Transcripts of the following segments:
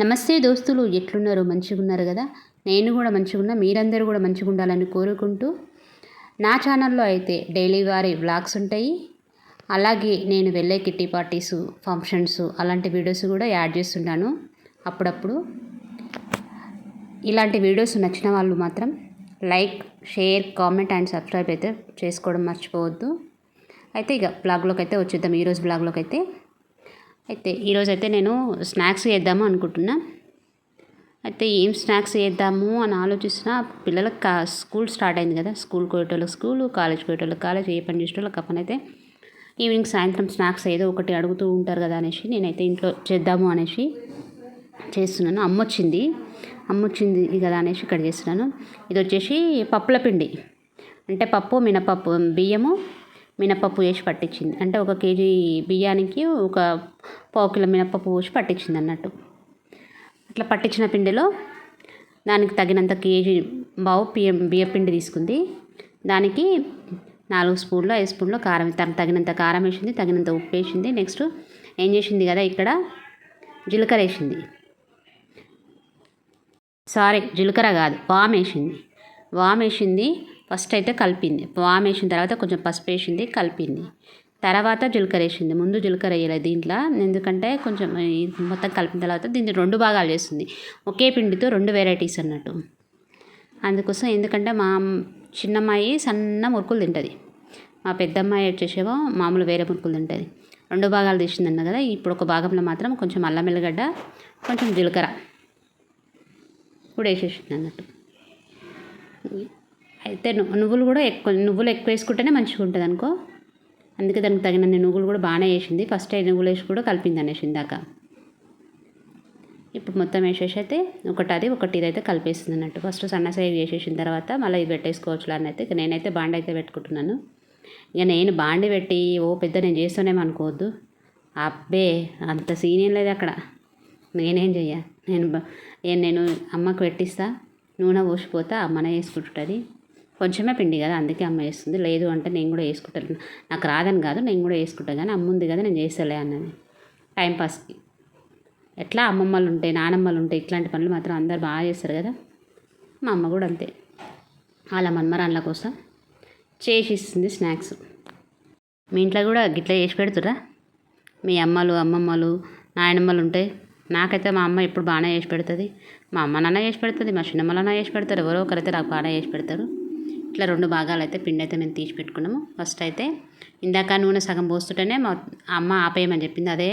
నమస్తే దోస్తులు ఎట్లున్నారు? మంచిగా ఉన్నారు కదా? నేను కూడా మంచిగున్నా మీరందరూ కూడా మంచిగా ఉండాలని కోరుకుంటూ నా ఛానల్లో అయితే డైలీ వారి వ్లాగ్స్ ఉంటాయి. అలాగే నేను వెళ్ళే కిట్టి పార్టీసు ఫంక్షన్స్ అలాంటి వీడియోస్ కూడా యాడ్ చేస్తుంటాను అప్పుడప్పుడు. ఇలాంటి వీడియోస్ నచ్చిన వాళ్ళు మాత్రం like share comment and subscribe అయితే చేసుకోవడం మర్చిపోవద్దు. అయితే ఇక బ్లాగ్లోకి అయితే వచ్చేద్దాం. ఈరోజు బ్లాగ్లోకి అయితే అయితే ఈరోజు అయితే నేను స్నాక్స్ చేద్దాము అనుకుంటున్నా. అయితే ఏం స్నాక్స్ చేద్దాము అని ఆలోచిస్తున్నా. పిల్లలకు కా స్కూల్ స్టార్ట్ అయింది కదా. స్కూల్ పోయేటోళ్ళకి స్కూల్ కాలేజ్ పోయేటోళ్ళకి కాలేజ్ ఏ పని చేసేటోళ్ళకి ఆ పని అయితే ఈవినింగ్ సాయంత్రం స్నాక్స్ ఏదో ఒకటి అడుగుతూ ఉంటారు కదా అనేసి నేనైతే ఇంట్లో చేద్దాము అనేసి చేస్తున్నాను. అమ్మ వచ్చింది. అమ్మ వచ్చింది కదా అనేసి ఇక్కడ చేస్తున్నాను. ఇది వచ్చేసి పప్పుల పిండి. అంటే పప్పు మినపప్పు బియ్యము మినప్పప్పు వేసి పట్టించింది. అంటే ఒక కేజీ బియ్యానికి ఒక పావు కిలో మినప్పప్పు పోసి పట్టించింది అన్నట్టు. అట్లా పట్టించిన పిండిలో దానికి తగినంత కేజీ బావు బియ్యం బియ్య పిండి తీసుకుంది. దానికి నాలుగు స్పూన్లు ఐదు స్పూన్లు కారం తనకు తగినంత కారం వేసింది తగినంత ఉప్పు వేసింది. నెక్స్ట్ ఏం చేసింది కదా ఇక్కడ? జీలకర్ర వేసింది. సారీ జీలకర్ర కాదు వామ్ వేసింది. వామ్ వేసింది ఫస్ట్ అయితే కలిపింది. వామ్ వేసిన తర్వాత కొంచెం పసుపు వేసింది కలిపింది. తర్వాత జీలకర్ర వేసింది. ముందు జీలకర్ర వేయలేదు దీంట్లో. ఎందుకంటే కొంచెం మొత్తం కలిపిన తర్వాత దీన్ని రెండు భాగాలు చేస్తుంది. ఒకే పిండితో రెండు వెరైటీస్ అన్నట్టు. అందుకోసం ఎందుకంటే మా చిన్నమ్మాయి సన్న మురుకులు తింటుంది. మా పెద్దమ్మాయి వచ్చేసేమో మామూలు వేరే మురుకులు తింటుంది. రెండు భాగాలు తీసిందన్న కదా ఇప్పుడు ఒక భాగంలో మాత్రం కొంచెం అల్లం వెల్లిగడ్డ కొంచెం జీలకర్ర. కూడా వేసేసింది అన్నట్టు. అయితే నువ్వులు కూడా ఎక్కువ నువ్వులు ఎక్కువ వేసుకుంటేనే మంచిగా ఉంటుంది అనుకో. అందుకే దానికి తగినన్ని నువ్వులు కూడా బాగానే వేసింది. ఫస్ట్ నువ్వులు వేసి కూడా కలిపింది అనేసి ఇందాక. ఇప్పుడు మొత్తం వేసేసి అయితే ఒకటి అది ఒకటి ఇది అయితే కలిపేస్తుంది అన్నట్టు. ఫస్ట్ సన్న సైజ్ చేసేసిన తర్వాత మళ్ళీ ఇది పెట్టేసుకోవచ్చు అని అయితే ఇక నేనైతే బాండి అయితే పెట్టుకుంటున్నాను. ఇక నేను బాండి పెట్టి ఓ పెద్ద నేను చేస్తూనేమో అనుకోవద్దు. అబ్బే అంత సీన్ ఏం లేదు అక్కడ. నేనేం చెయ్య? నేను నేను అమ్మకు పెట్టిస్తా. నూనె పోసిపోతా అమ్మనే వేసుకుంటుంటుంది. కొంచెమే పిండి కదా అందుకే అమ్మ వేస్తుంది లేదు అంటే నేను కూడా వేసుకుంటాను నాకు రాదని కాదు నేను కూడా వేసుకుంటాను కానీ అమ్మ ఉంది కదా నేను చేస్తలే అన్నది. టైంపాస్కి ఎట్లా అమ్మమ్మలు ఉంటాయి నానమ్మలు ఉంటాయి ఇట్లాంటి పనులు మాత్రం అందరు బాగా చేస్తారు కదా. మా అమ్మ కూడా అంతే. వాళ్ళ మన్మరాన్ల కోసం చేసి ఇస్తుంది స్నాక్స్. మీ ఇంట్లో కూడా గిట్ల చేసి పెడుతురా మీ అమ్మలు అమ్మమ్మలు నాయనమ్మలు ఉంటాయి నాకైతే మా అమ్మ ఎప్పుడు బాగానే చేసి పెడుతుంది. మా అమ్మ నాన్న చేసి పెడుతుంది మా చిన్నమ్మలన్న చేసి పెడతారు ఎవరో ఒకరైతే నాకు బాగానే చేసి పెడతారు. ఇట్లా రెండు భాగాలు అయితే పిండి అయితే మేము తీసి పెట్టుకున్నాము. ఫస్ట్ అయితే ఇందాక నూనె సగం పోస్తుంటేనే మా అమ్మ ఆపేయమని చెప్పింది. అదే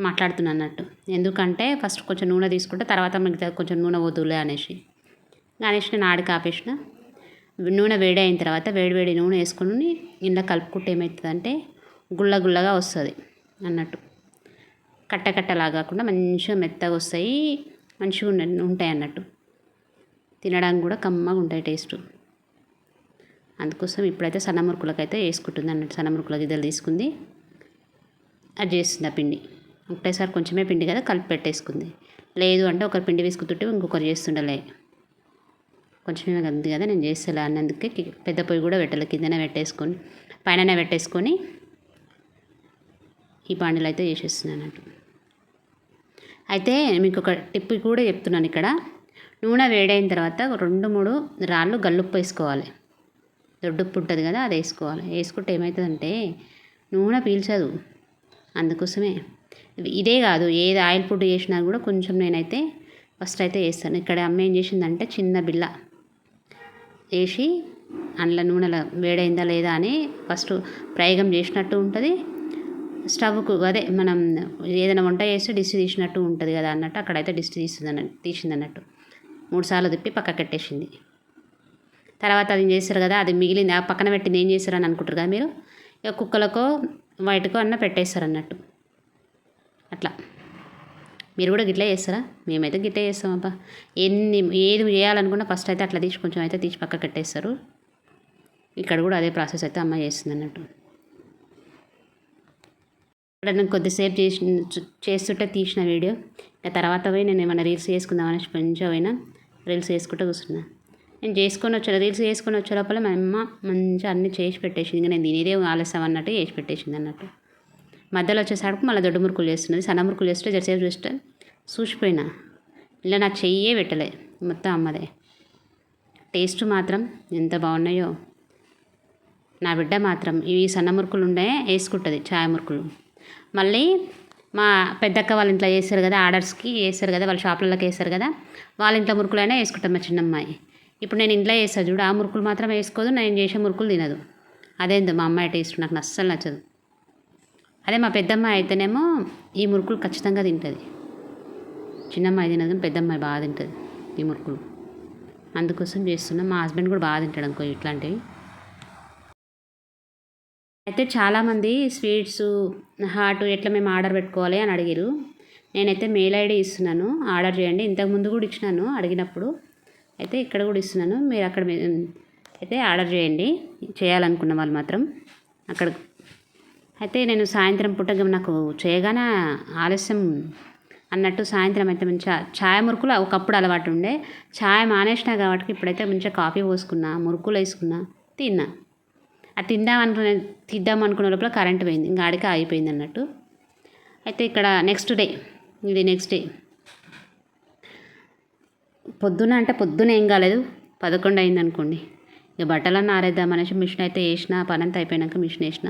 మాట్లాడుతున్నాను అన్నట్టు. ఎందుకంటే ఫస్ట్ కొంచెం నూనె తీసుకుంటే తర్వాత మిగతా కొంచెం నూనె వదులే అనేసి. అనేసి నేను ఆడికి ఆపేసిన. నూనె వేడి అయిన తర్వాత వేడి వేడి నూనె వేసుకుని ఇంట్లో కలుపుకుంటే ఏమవుతుందంటే గుల్ల గుల్లగా వస్తుంది అన్నట్టు. కట్ట కట్టలా కాకుండా మంచిగా మెత్తగా వస్తాయి. మంచిగా ఉండ ఉంటాయి అన్నట్టు. తినడానికి కూడా కమ్మగా ఉంటాయి టేస్ట్. అందుకోసం ఇప్పుడైతే సన్న మురుకులకు అయితే వేసుకుంటుంది అన్నట్టు సన్న మురుకుల గిద్దలు తీసుకుంది. అది చేస్తుంది ఆ పిండి. ఒకటేసారి కొంచెమే పిండి కదా కలిపి పెట్టేసుకుంది. లేదు అంటే ఒకరు పిండి వేసుకుంటుంటే ఇంకొకరు చేస్తుండలే. కొంచెమే ఉంది కదా నేను చేస్తలే అన్నందుకే పెద్ద పొయ్యి కూడా పెట్టలే కిందనే పెట్టేసుకొని పైననే పెట్టేసుకొని ఈ పాండలు అయితే చేసేస్తున్నాను అన్నట్టు. అయితే మీకు ఒక టిప్ కూడా చెప్తున్నాను ఇక్కడ. నూనె వేడైన తర్వాత రెండు మూడు రాళ్ళు గల్లుప్పు వేసుకోవాలి. దొడ్డుప్పు ఉంటుంది కదా అది వేసుకోవాలి. వేసుకుంటే ఏమవుతుందంటే నూనె పీల్చదు. అందుకోసమే ఇదే కాదు ఏది ఆయిల్ ఫుడ్ చేసినా కూడా కొంచెం నేనైతే ఫస్ట్ అయితే వేస్తాను. ఇక్కడ అమ్మ ఏం చేసిందంటే చిన్న బిల్ల వేసి అందులో నూనెలో వేడైందా లేదా అని ఫస్ట్ ప్రయోగం చేసినట్టు ఉంటుంది. స్టవ్కు అదే మనం ఏదైనా వంట చేస్తే డిష్ తీసినట్టు ఉంటుంది కదా అన్నట్టు అక్కడైతే డిష్ తీస్తుంది అన్నట్టు తీసింది అన్నట్టు మూడు సార్లు తిప్పి పక్కకెట్టేసింది తర్వాత అది చేస్తారు కదా అది మిగిలింది ఆ పక్కన పెట్టింది ఏం చేస్తారు అని అనుకుంటారు కదా మీరు? ఇక కుక్కలకో వాటికో అన్న పెట్టేస్తారు అన్నట్టు. అట్లా. మీరు కూడా గిట్లే చేస్తారా? మేమైతే చేస్తాం చేస్తామబ్బా. ఎన్ని ఏది చేయాలనుకున్నా ఫస్ట్ అయితే అట్లా తీసి కొంచెం అయితే తీసి పక్క కట్టేస్తారు. ఇక్కడ కూడా అదే ప్రాసెస్ అయితే అమ్మ చేస్తుంది అన్నట్టు. ఇక్కడ నేను కొద్దిసేపు చేసి చేస్తుంటే తీసిన వీడియో. ఇంకా తర్వాత పోయి నేను ఏమైనా రీల్స్ చేసుకుందామని కొంచెం పోయినా రీల్స్ చేసుకుంటూ కూర్చున్నాను నేను చేసుకొని వచ్చా రీల్స్ చేసుకొని వచ్చే లోపల మా అమ్మ మంచిగా అన్ని చేసి పెట్టేసింది. ఇంకా నేను తినేదే ఆలస్యం అన్నట్టు చేసి పెట్టేసింది అన్నట్టు. మధ్యలో వచ్చేసరికి మళ్ళీ దొడ్డు మురుకులు చేస్తున్నది. సన్న మురుకులు చేస్తే జరసేపు చూస్తే చూసిపోయినా. ఇలా నా చెయ్యే పెట్టలే మొత్తం అమ్మదే. టేస్ట్ మాత్రం ఎంత బాగున్నాయో. నా బిడ్డ మాత్రం ఇవి సన్న మురుకులు ఉండే వేసుకుంటుంది ఛాయ్ మురుకులు. మళ్ళీ మా పెద్దక్క వాళ్ళ ఇంట్లో చేస్తారు కదా ఆర్డర్స్కి వేస్తారు కదా వాళ్ళ షాపులకి వేస్తారు కదా వాళ్ళ ఇంట్లో మురుకులైనా వేసుకుంటాం మా చిన్నమ్మాయి. ఇప్పుడు నేను ఇంట్లో వేస్తాను చూడు ఆ మురుకులు మాత్రం వేసుకోదు నేను చేసే మురుకులు తినదు. అదేందో మా అమ్మాయి టేస్ట్ నాకు అస్సలు నచ్చదు. అదే మా పెద్దమ్మాయి అయితేనేమో ఈ మురుకులు ఖచ్చితంగా తింటుంది. చిన్నమ్మాయి తినదు పెద్దమ్మాయి బాగా తింటుంది ఈ మురుకులు. అందుకోసం చేస్తున్నాం. మా హస్బెండ్ కూడా బాగా తింటాడు అనుకో ఇట్లాంటివి. అయితే చాలామంది స్వీట్స్ హాట్ ఎట్లా మేము ఆర్డర్ పెట్టుకోవాలి అని అడిగారు నేనైతే మెయిల్ ఐడి ఇస్తున్నాను. ఆర్డర్ చేయండి. ఇంతకుముందు కూడా ఇచ్చినాను అడిగినప్పుడు. అయితే ఇక్కడ కూడా ఇస్తున్నాను. మీరు అక్కడ అయితే ఆర్డర్ చేయండి. చేయాలనుకున్న వాళ్ళు మాత్రం అక్కడ. అయితే నేను సాయంత్రం పూట నాకు చేయగానే ఆలస్యం అన్నట్టు సాయంత్రం అయితే మంచిగా ఛాయ మురుకులు ఒకప్పుడు అలవాటు ఉండే. ఛాయ్ మానేసిన కాబట్టి ఇప్పుడైతే మంచిగా కాఫీ పోసుకున్నా మురుకులు వేసుకున్నా తిన్నా. అది తిందాం అనుకునే తిద్దాం అనుకునే లోపల కరెంట్ పోయింది. ఇంకా ఆడికి అయిపోయింది అన్నట్టు. అయితే ఇక్కడ నెక్స్ట్ డే ఇది నెక్స్ట్ డే. పొద్దున అంటే పొద్దున ఏం కాలేదు. పదకొండు అయింది అనుకోండి. ఇక బట్టలన్నీ ఆరేద్దాం అనేసి మిషన్ అయితే వేసిన పని అంతా అయిపోయినాక మిషన్ వేసిన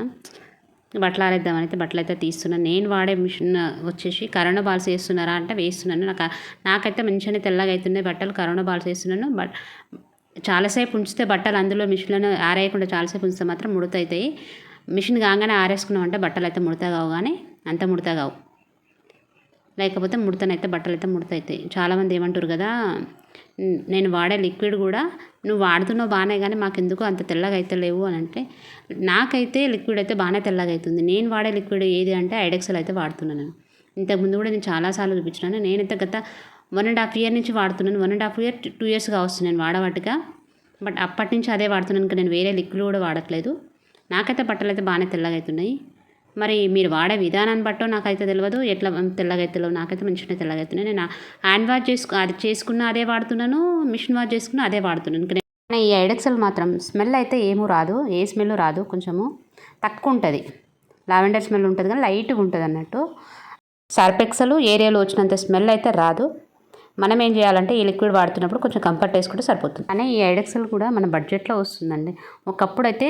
బట్టలు ఆరేద్దామని అయితే బట్టలు అయితే తీస్తున్నాను నేను వాడే మిషన్ వచ్చేసి కరోనా బాల్స్ వేస్తున్నారా అంటే వేస్తున్నాను. నాకు నాకైతే మంచిగానే తెల్లగా అవుతున్నాయి బట్టలు కరోనా బాల్స్ వేస్తున్నాను. బట్ చాలాసేపు ఉంచితే బట్టలు అందులో మిషన్లను ఆరేయకుండా చాలాసేపు ఉంచితే మాత్రం ముడత అవుతాయి. మిషన్ కాగానే ఆరేసుకున్నామంటే బట్టలు అయితే ముడత కావు కానీ అంత ముడత కావు. లేకపోతే ముడతనైతే బట్టలు అయితే ముడతవుతాయి చాలామంది ఏమంటారు కదా నేను వాడే లిక్విడ్ కూడా నువ్వు వాడుతున్నావు బాగానే కానీ మాకు ఎందుకు అంత తెల్లగా అయితే లేవు? అని అంటే నాకైతే లిక్విడ్ అయితే బాగానే తెల్లగా అవుతుంది. నేను వాడే లిక్విడ్ ఏది అంటే ఐడెక్సల్ అయితే వాడుతున్నాను నేను. ఇంతకుముందు కూడా నేను చాలాసార్లు చూపించినాను. నేనైతే గత వన్ అండ్ హాఫ్ ఇయర్ నుంచి వాడుతున్నాను. One and half year two years కావచ్చు నేను వాడబట్టుగా బట్ అప్పటి నుంచి అదే వాడుతున్నాను. ఇంకా నేను వేరే లిక్విడ్ కూడా వాడట్లేదు. నాకైతే బట్టలు అయితే బాగానే తెల్లగా అవుతున్నాయి. మరి మీరు వాడే విధానాన్ని బట్టో నాకైతే తెలియదు ఎట్లా తెల్లగా నాకైతే మంచిగా తెల్లగైతున్నాయి నేను హ్యాండ్ వాష్ చేసుకు అది చేసుకున్న అదే వాడుతున్నాను మిషన్ వాష్ చేసుకున్న అదే వాడుతున్నాను. కానీ ఈ ఐడెక్సల్ మాత్రం స్మెల్ అయితే ఏమూ రాదు ఏ స్మెల్ రాదు కొంచెము తక్కువ ఉంటుంది. లావెండర్ స్మెల్ ఉంటుంది కానీ లైట్గా ఉంటుంది అన్నట్టు. సర్పెక్సలు ఏరియాలో వచ్చినంత స్మెల్ అయితే రాదు. మనం ఏం చేయాలంటే ఈ లిక్విడ్ వాడుతున్నప్పుడు కొంచెం కంఫర్ట్ వేసుకుంటే సరిపోతుంది. కానీ ఈ ఐడెక్సల్ కూడా మన బడ్జెట్లో వస్తుందండి. ఒకప్పుడు అయితే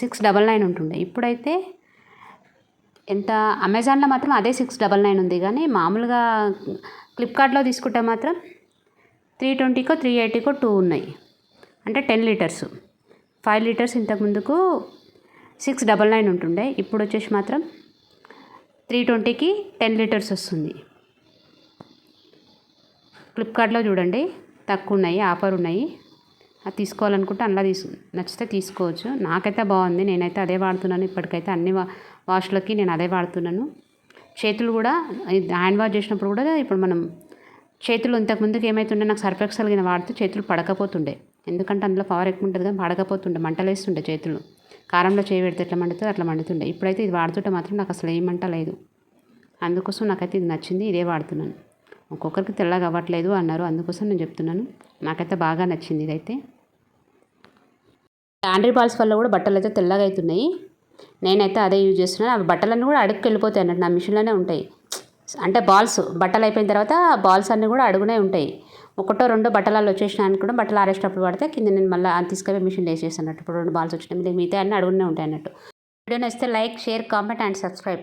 సిక్స్ డబల్ నైన్ ఉంటుండే. ఇప్పుడైతే ఎంత అమెజాన్లో మాత్రం అదే సిక్స్ డబల్ నైన్ ఉంది. కానీ మామూలుగా ఫ్లిప్కార్ట్లో తీసుకుంటే మాత్రం త్రీ ట్వంటీకో త్రీ ఎయిటీకో టూ ఉన్నాయి. అంటే టెన్ లీటర్స్. ఫైవ్ లీటర్స్ ఇంతకు ముందుకు సిక్స్ డబల్ నైన్ ఉంటుండే. ఇప్పుడు వచ్చేసి మాత్రం త్రీ ట్వంటీకి టెన్ లీటర్స్ వస్తుంది. ఫ్లిప్కార్ట్లో చూడండి తక్కువ ఉన్నాయి ఆఫర్ ఉన్నాయి. అది తీసుకోవాలనుకుంటే అందులో తీసు నచ్చితే తీసుకోవచ్చు. నాకైతే బాగుంది. నేనైతే అదే వాడుతున్నాను. ఇప్పటికైతే అన్ని వా వాష్లకి నేను అదే వాడుతున్నాను. చేతులు కూడా ఇది హ్యాండ్ వాష్ చేసినప్పుడు కూడా ఇప్పుడు మనం చేతులు ఇంతకుముందుకు ఏమైతుండే నాకు సర్ఫెక్సల్ కింద వాడితే చేతులు పడకపోతుండే. ఎందుకంటే అందులో పవర్ ఎక్కువ ఉంటుంది కానీ పడకపోతుండే మంటలేస్తుండే చేతులు. కారంలో చేయి పెడితే ఎట్లా మండుతుంది అట్లా మండుతుండే. ఇప్పుడైతే ఇది వాడుతుంటే మాత్రం నాకు అసలు ఏం మంట లేదు. అందుకోసం నాకైతే ఇది నచ్చింది ఇదే వాడుతున్నాను. ఒక్కొక్కరికి తెల్లగా అవ్వట్లేదు అన్నారు అందుకోసం నేను చెప్తున్నాను. నాకైతే బాగా నచ్చింది ఇదైతే. లాండ్రీ బాల్స్ వల్ల కూడా బట్టలు అయితే తెల్లగా అవుతున్నాయి. నేనైతే అదే యూజ్ చేస్తున్నాను. అవి బట్టలన్నీ కూడా అడుగుకి వెళ్ళిపోతాయి అన్నట్టు నా మిషన్లోనే ఉంటాయి. అంటే బాల్స్ బట్టలు అయిపోయిన తర్వాత బాల్స్ అన్నీ కూడా అడుగునే ఉంటాయి. ఒకటో రెండో బట్టలలో వచ్చేసినాయని కూడా బట్టలు ఆరేసేటప్పుడు పడితే కింద నేను మళ్ళీ తీసుకెళ్ళి మిషన్ వేసేసి అన్నట్టు. ఇప్పుడు రెండు బాల్స్ వచ్చినాయి. మిగతా అన్నీ అడుగునే ఉంటాయి అన్నట్టు. వీడియో నచ్చితే like share comment and subscribe.